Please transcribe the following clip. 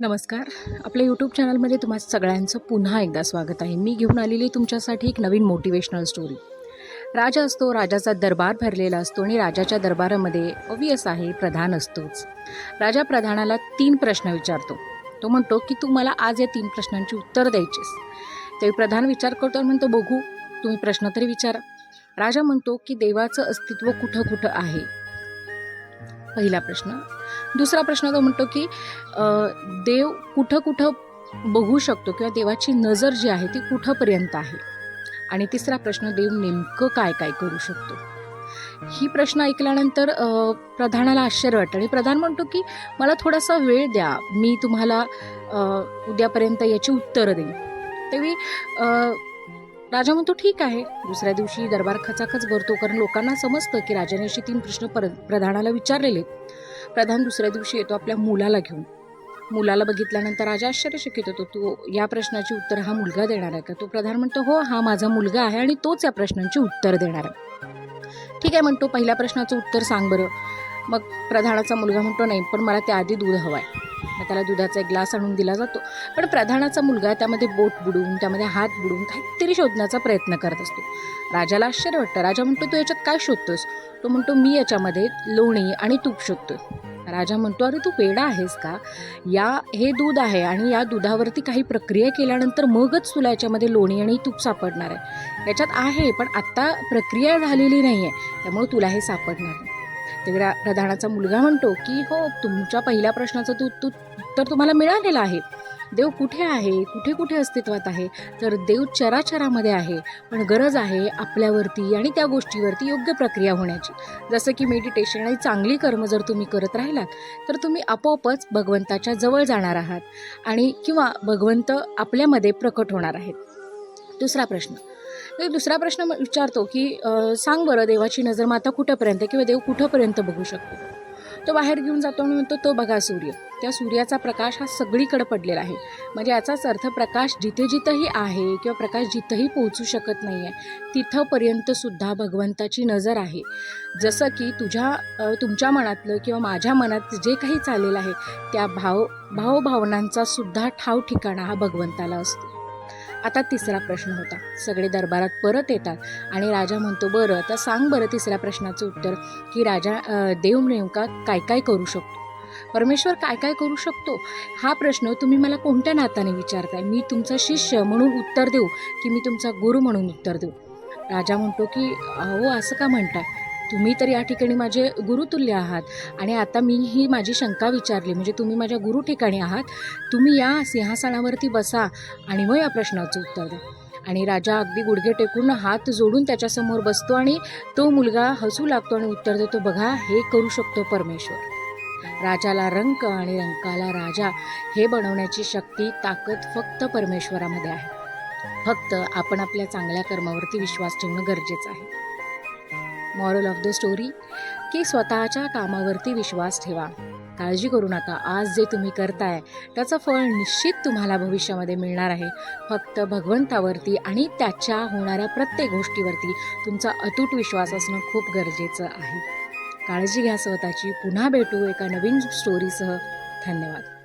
नमस्कार. आपल्या यूट्यूब चॅनलमध्ये तुम्हा सगळ्यांचं पुन्हा एकदा स्वागत आहे. मी घेऊन आलेली तुमच्यासाठी एक नवीन मोटिवेशनल स्टोरी राजा असतो राजाचा दरबार भरलेला असतो आणि राजाच्या दरबारामध्ये ऑबियस आहे प्रधान असतोच. राजा प्रधानाला तीन प्रश्न विचारतो. तो म्हणतो की तू मला आज या तीन प्रश्नांची उत्तर द्यायचीस. त्यावेळी प्रधान विचार करतो आणि म्हणतो बघू तुम्ही प्रश्न तरी विचारा. राजा म्हणतो की देवाचं अस्तित्व कुठं कुठं आहे? पहिला प्रश्न दुसरा प्रश्न तो म्हणतो की देव कुठं कुठं बघू शकतो किंवा देवाची नजर जी आहे ती कुठंपर्यंत आहे? आणि तिसरा प्रश्न देव नेमकं काय काय करू शकतो? ही प्रश्न ऐकल्यानंतर प्रधानाला आश्चर्य वाटतं आणि प्रधान म्हणतो की मला थोडासा वेळ द्या. मी तुम्हाला उद्यापर्यंत याची उत्तरं देईन. तेव्हा राजा म्हणतो ठीक आहे. दुसऱ्या दिवशी दरबार खचाखच भरतो. कारण लोकांना समजतं की राजाने अशी तीन प्रश्न प्र प्रधानाला विचारलेले. आहेत. प्रधान दुसऱ्या दिवशी येतो आपल्या मुलाला घेऊन. मुलाला बघितल्यानंतर राजा आश्चर्यचकित होतो. तू या प्रश्नाची उत्तर हा मुलगा देणार आहे का? तो प्रधान म्हणतो हो हा माझा मुलगा आहे आणि तोच या प्रश्नांची उत्तर देणार आहे. ठीक आहे म्हणतो पहिल्या प्रश्नाचं उत्तर सांग बरं. मग प्रधानाचा मुलगा म्हणतो नाही पण मला त्याआधी दूध हवं आहे त्याला दुधाचा एक ग्लास आणून दिला जातो. पण प्रधानाचा मुलगा त्यामध्ये बोट बुडून त्यामध्ये हात बुडून काहीतरी शोधण्याचा प्रयत्न करत असतो. राजाला आश्चर्य वाटतं. राजा म्हणतो तू याच्यात काय शोधतोस? तो म्हणतो मी याच्यामध्ये लोणी आणि तूप शोधतोय. राजा म्हणतो अरे तू वेडा आहेस का? या हे दूध आहे आणि या दुधावरती काही प्रक्रिया केल्यानंतर मगच तुला याच्यामध्ये लोणी आणि तूप सापडणार आहे. याच्यात आहे पण आत्ता प्रक्रिया झालेली नाही आहे त्यामुळे तुला हे सापडणार तेवढ्या प्रधानाचा मुलगा म्हणतो की हो तुमच्या पहिल्या प्रश्नाचं तू तू उत्तर तुम्हाला मिळालेलं आहे. देव कुठे आहे? कुठे कुठे अस्तित्वात आहे? तर देव चराचरामध्ये आहे. पण गरज आहे आपल्यावरती आणि त्या गोष्टीवरती योग्य प्रक्रिया होण्याची. जसं की मेडिटेशन आणि चांगली कर्म जर तुम्ही करत राहिलात तर तुम्ही आपोआपच भगवंताच्या जवळ जाणार आहात आणि किंवा भगवंत आपल्यामध्ये प्रकट होणार आहेत. दुसरा प्रश्न. तर दुसरा प्रश्न विचारतो की सांग बरं देवाची नजर माता कुठंपर्यंत किंवा देव कुठंपर्यंत बघू शकतो? तो बाहेर घेऊन जातो आणि म्हणतो तो बघा सूर्य. त्या सूर्याचा प्रकाश हा सगळीकडे पडलेला आहे. म्हणजे याचाच अर्थ प्रकाश जिथे जिथंही आहे किंवा प्रकाश जिथंही पोहोचू शकत नाही आहे तिथंपर्यंत सुद्धा भगवंताची नजर आहे. जसं की तुझ्या तुमच्या मनातलं किंवा माझ्या मनात जे काही चाललेलं आहे त्या भाव भावभावनांचा सुद्धा ठाव ठिकाणा हा भगवंताला असतो. आता तिसरा प्रश्न होता. सगळे दरबारात परत येतात आणि राजा म्हणतो बरं तर सांग बरं तिसऱ्या प्रश्नाचं उत्तर की राजा देव नेमका काय काय करू शकतो? परमेश्वर काय काय करू शकतो? हा प्रश्न तुम्ही मला कोणत्या नात्याने विचारताय? मी तुमचा शिष्य म्हणून उत्तर देऊ की मी तुमचा गुरु म्हणून उत्तर देऊ? राजा म्हणतो की अहो असं का म्हणताय? तुम्ही तर या ठिकाणी माझे गुरुतुल्य आहात. आणि आता मी ही माझी शंका विचारली म्हणजे तुम्ही माझ्या गुरु ठिकाणी आहात. तुम्ही या सिंहासनावरती बसा आणि मग या प्रश्नाचं उत्तर द्या. आणि राजा अगदी गुडघे टेकून हात जोडून त्याच्यासमोर बसतो आणि तो मुलगा हसू लागतो आणि उत्तर देतो बघा हे करू शकतो परमेश्वर. राजाला रंक आणि रंकाला राजा हे बनवण्याची शक्ती ताकद फक्त परमेश्वरामध्ये आहे. फक्त आपण आपल्या चांगल्या कर्मावरती विश्वास ठेवणं गरजेचं आहे. मॉरल ऑफ द स्टोरी की स्वतःच्या कामावरती विश्वास ठेवा. काळजी करू नका. आज जे तुम्ही करताय त्याचं फळ निश्चित तुम्हाला भविष्यामध्ये मिळणार आहे. फक्त भगवंतावरती आणि त्याच्या होणाऱ्या प्रत्येक गोष्टीवरती तुमचा अतूट विश्वास असणं खूप गरजेचं आहे. काळजी घ्या स्वतःची. पुन्हा भेटू एका नवीन स्टोरीसह धन्यवाद.